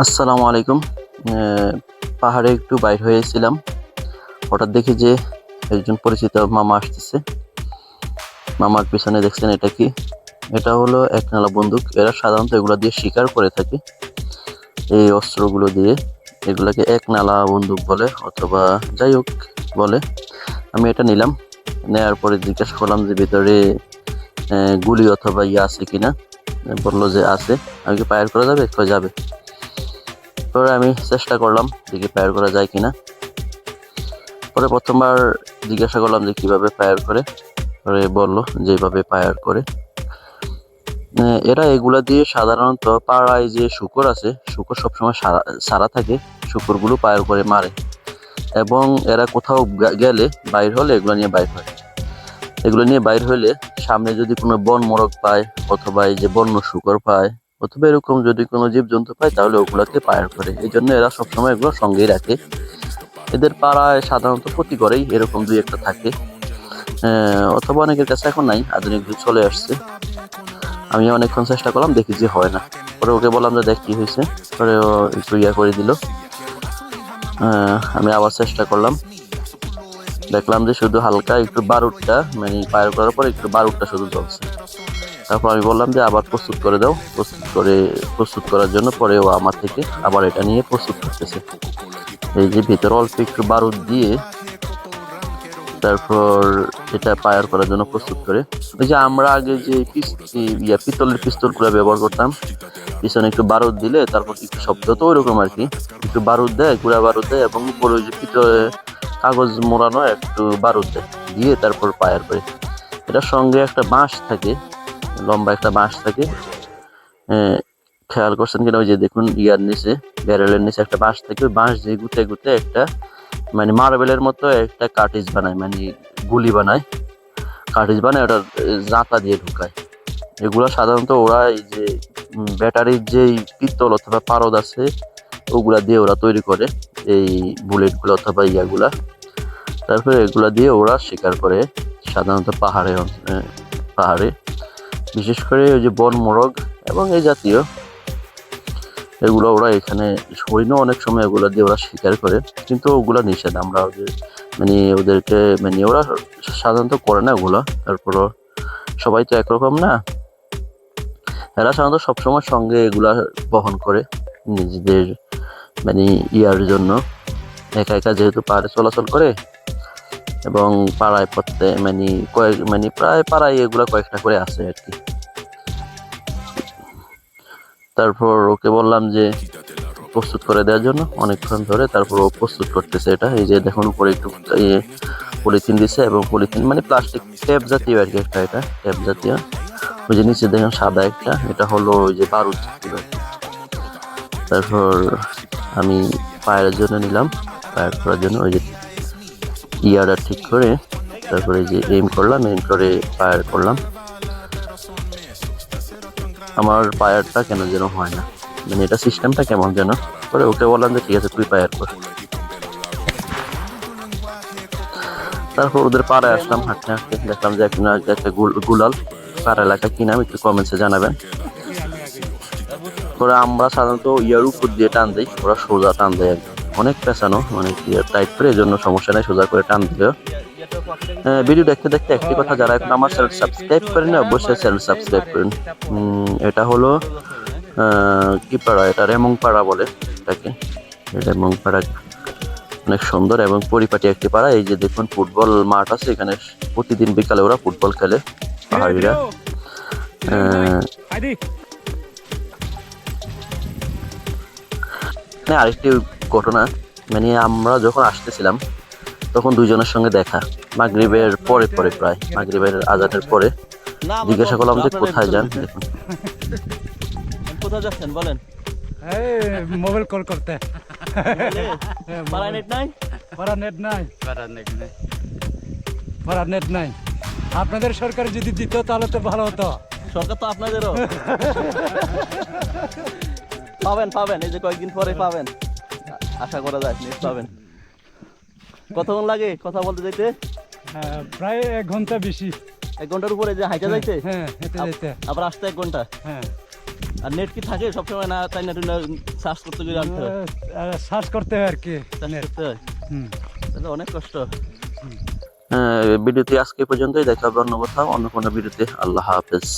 আসসালামু আলাইকুম। পাহাড়ে একটু বাইর হয়েছিলাম। হঠাৎ দেখি যে একজন পরিচিত মামা আসতেছে। মামার পিছনে দেখছেন এটা কি? এটা হলো এক নালা বন্দুক। এরা সাধারণত এগুলো দিয়ে শিকার করে থাকে। এই অস্ত্রগুলো দিয়ে এগুলাকে এক নালা বন্দুক বলে অথবা যাই হোক বলে। আমি এটা নিলাম। নেওয়ার পরে জিজ্ঞাসা করলাম যে ভিতরে গুলি অথবা ইয়ে আছে কিনা? বলল যে আছে। আমি কি ফায়ার করা যাবে? যাবে। পরে আমি চেষ্টা করলাম দেখি ফায়ার করা যায় কিনা। পরে প্রথমবার জিজ্ঞাসা করলাম যে কীভাবে ফায়ার করে। পরে বলল যেভাবে ফায়ার করে। এরা এগুলা দিয়ে সাধারণত পাড়ায় যে শুকর আছে, শুকর সবসময় সারা সারা থাকে, শুকরগুলো ফায়ার করে মারে। এবং এরা কোথাও গেলে বাইর হলে এগুলো নিয়ে বাইর হয়। এগুলো নিয়ে বাইর হলে সামনে যদি কোনো বন মোরগ পায়, অথবা এই যে বন্য শুকর পায় অথবা এরকম যদি কোনো জীবজন্তু পায়, তাহলে ওগুলাকে পায়ার করে এই জন্য এরা সবসময় এগুলো সঙ্গেই রাখে। এদের পাড়ায় সাধারণত প্রতি ঘরেই এরকম দুই একটা থাকে। অথবা অনেকের কাছে এখন নাই, আধুনিক যুগ চলে আসছে। আমি অনেকক্ষণ চেষ্টা করলাম, দেখি যে হয় না। পরে ওকে বললাম যে দেখ কি হয়েছে। পরে ও একটু ইয়া করে দিল। আমি আবার চেষ্টা করলাম। দেখলাম যে শুধু হালকা একটু বারুদটা মানে ফায়ার করার পর একটু বারুদটা শুধু জ্বলছে। তারপর আমি বললাম যে আবার প্রস্তুত করে দাও, প্রস্তুত করে, প্রস্তুত করার জন্য পরে ও আমার থেকে আবার এটা নিয়ে প্রস্তুত করতেছে। এই যে ভিতরে অল্প একটু বারুদ দিয়ে তারপর এটা পায়ার করার জন্য প্রস্তুত করে। ওই যে আমরা আগে যে ইয়া পিতলের পিস্তলগুলো ব্যবহার করতাম, পিছনে একটু বারুদ দিলে তারপর একটু শব্দ তো ওইরকম আর কি। একটু বারুদ দেয়, গুঁড়া বারুদ দেয় এবং উপরে ওই যে পিতলে কাগজ মোড়ানো একটু বারুদ দেয়, দিয়ে তারপর পায়ার করে। এটার সঙ্গে একটা বাঁশ থাকে লম্বা একটা বাঁশ থাকে। খেয়াল করছেন কিনা? ওই যে দেখুন, ইয়ার নিচে, ব্যারেলের নিচে একটা বাঁশ থাকে। ওই বাঁশ দিয়ে গুতে গুতে একটা মানে মার্বেলের মতো একটা কার্টিজ বানায় মানে গুলি বানায়। কার্টিজ বানায় ওটা জাঁতা দিয়ে ঢুকায়। এগুলো সাধারণত ওরা এই যে ব্যাটারির যেই পিস্তল অথবা পারদ আছে, ওগুলা দিয়ে ওরা তৈরি করে, এই বুলেটগুলো অথবা ইয়াগুলা। তারপরে এগুলা দিয়ে ওরা শিকার করে সাধারণত পাহাড়ে পাহাড়ে। বিশেষ করে ওই যে বন মোরগ এবং এই জাতীয়, এগুলো ওরা এখানে হরিণও অনেক সময় এগুলো দিয়ে ওরা শিকার করে, কিন্তু ওগুলো নিষেধ। আমরা ওদের মানে ওদেরকে মানে ওরা সাধারণত করে না ওগুলো। তারপরও সবাই তো একরকম না। এরা সাধারণত সবসময় সঙ্গে এগুলা বহন করে নিজেদের মানে ইয়ার জন্য। একা একা যেহেতু পাহাড়ে চলাচল করে এবং পাড়ায় পড়তে মানে কয়েক মানে প্রায় পাড়ায় এগুলা কয়েকটা করে আছে আর কি। তারপর ওকে বললাম যে, প্রস্তুত করে দেওয়ার জন্য অনেকক্ষণ ধরে তারপর ও প্রস্তুত করতেছে এটা। এই যে দেখুন, উপরে একটু ইয়ে পলিথিন দিছে এবং পলিথিন মানে প্লাস্টিক ট্যাপ জাতীয় আর কি একটা এটা ট্যাপ জাতীয়। ওই যে নিচে দেখুন সাদা একটা, এটা হলো ওই যে বারুদ জাতীয়। তারপর আমি পায়ের জন্য নিলাম, পায়ের করার জন্য, ওই যে ইয়ারটা ঠিক করে, তারপরে যে এম করলাম এম করে ফায়ার করলাম। আমার পায়ারটা কেন যেন হয় না? মানে এটা সিস্টেমটা কেমন যেন? পরে ওকে বললাম যে, ঠিক আছে, তুই পায়ার কর। তারপর ওদের পাড়ায় আসলাম, হাঁটতে হাঁটতে। দেখলাম যে একটা একটা গুল- গুলাল। পাড়া এলাকা কি নাম? একটু কমেন্টসে জানাবেন। পরে আমরা সাধারণত ইয়ার উপর দিয়ে টান দিই, ওরা সোজা টান দেয়। অনেক পেঁচানো মানে টাইট করে এই জন্য সমস্যা নেই, সোজা করে টান দিলেও ভিডিও দেখতে দেখতে একটি কথা যারা এখন আমার চ্যানেল সাবস্ক্রাইব করেন না অবশ্যই চ্যানেল সাবস্ক্রাইব করেন। এটা হলো কি পাড়া এটা? রেমং পাড়া বলে এটাকে। রেমং পাড়া অনেক সুন্দর এবং পরিপাটি একটি পাড়া। এই যে দেখুন, ফুটবল মাঠ আছে এখানে। প্রতিদিন বিকালে ওরা ফুটবল খেলে, পাহাড়িরা। হ্যাঁ আরেকটি ঘটনা মানে আমরা যখন আসতেছিলাম তখন দুইজনের সঙ্গে দেখা। মাগরিবের পরে পরে প্রায় মাগরিবের আজানের পরে। জিজ্ঞাসা করলাম যে কোথায় যান? দেখুন। কোথায় যাচ্ছেন বলেন? মোবাইল কল করতে। পাড়ায় নেট নাই? নেট নাই। নেট নাই। আপনাদের সরকার যদি দিত তাহলে তো ভালো হতো। সরকার তো আপনাদেরও। পাবেন পাবেন এই যে কয়েকদিন পরে পাবেন। আশা করা যায় নেট পাবেন। কতক্ষণ লাগে কথা বলতে যাইতে? হ্যাঁ, প্রায় এক ঘণ্টা বেশি। এক ঘণ্টার উপরে যে হাইটা যাইতে? হ্যাঁ আবার আসতে এক ঘণ্টা? হ্যাঁ। আর নেট কি থাকে সবসময় না তাই না সার্চ করতে গিয়ে আনতে হয়? সার্চ করতে হয় আর কি হয়। হ্যাঁ, তাহলে অনেক কষ্ট। ভিডিওটি আজকে পর্যন্তই। দেখা হবে অন্য কোথাও অন্য কোনো ভিডিওতে। আল্লাহ হাফেজ।